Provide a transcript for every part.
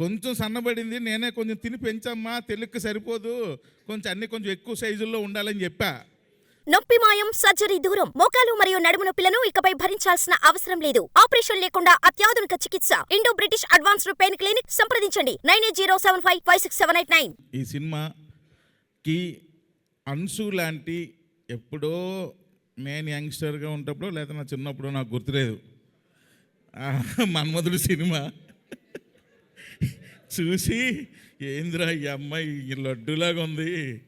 కొంచెం సన్నబడింది నేనే కొంచెం తిని పెంచమ్మా తెలుక్కి సరిపోదు కొంచెం అన్ని కొంచెం ఎక్కువ సైజుల్లో ఉండాలని చెప్పా. నొప్పి మాయం సర్జరీ దూరం మోకాలు మరియు నడుము నొప్పులను ఇకపై భరించాల్సిన అవసరం లేదు. ఆపరేషన్ లేకుండా అత్యాధునిక చికిత్స. Indo British advanced pain clinic సంప్రదించండి. Nine eight zero seven five five six seven eight nine. ఈ సినిమాకి అన్సు లాంటి ఎప్పుడో నేను యంగ్స్టర్గా ఉన్నప్పుడు లేదా నా చిన్నప్పుడు నాకు గుర్తులేదు. మన్మధుడు సినిమా. చూసి ఏందిరా ఈ అమ్మాయి? ఈ లడ్డులాగా ఉంది.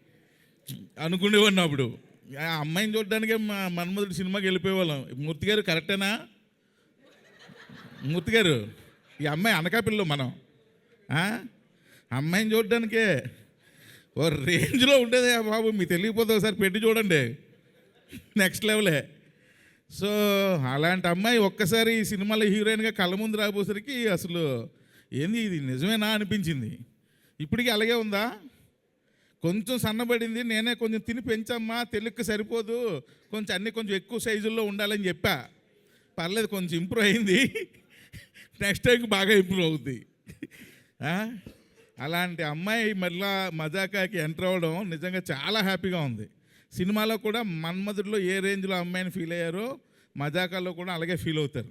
అనుకునేవాడిని అప్పుడు. ఆ అమ్మాయిని చూడడానికే మా మన్మధుడు సినిమాకి వెళ్ళిపోయేవాళ్ళం. మూర్తి గారు కరెక్టేనా? మూర్తి గారు ఈ అమ్మాయి అనకాపిల్ల మనం. అమ్మాయిని చూడడానికే. ఓ రేంజ్లో ఉండేది బాబు. మీకు తెలియకపోతే ఒకసారి పెట్టి చూడండి. నెక్స్ట్ లెవెలే. సో అలాంటి అమ్మాయి ఒక్కసారి ఈ సినిమాలో హీరోయిన్గా కళ్ళ ముందు రాబోసరికి అసలు ఏంది ఇది? నిజమేనా అనిపించింది. ఇప్పటికీ అలాగే ఉందా? కొంచెం సన్నబడింది నేనే కొంచెం తిని పెంచమ్మా తెలుక్కి సరిపోదు కొంచెం అన్ని కొంచెం ఎక్కువ సైజుల్లో ఉండాలని చెప్పా. పర్లేదు కొంచెం ఇంప్రూవ్ అయింది. నెక్స్ట్ టైంకి బాగా ఇంప్రూవ్ అవుద్ది. అలాంటి అమ్మాయి మళ్ళా మజాకాకి ఎంటర్ అవ్వడం నిజంగా చాలా హ్యాపీగా ఉంది. సినిమాలో కూడా మన్మధుడిలో ఏ రేంజ్లో అమ్మాయిని ఫీల్ అయ్యారో మజాకాలో కూడా అలాగే ఫీల్ అవుతారు.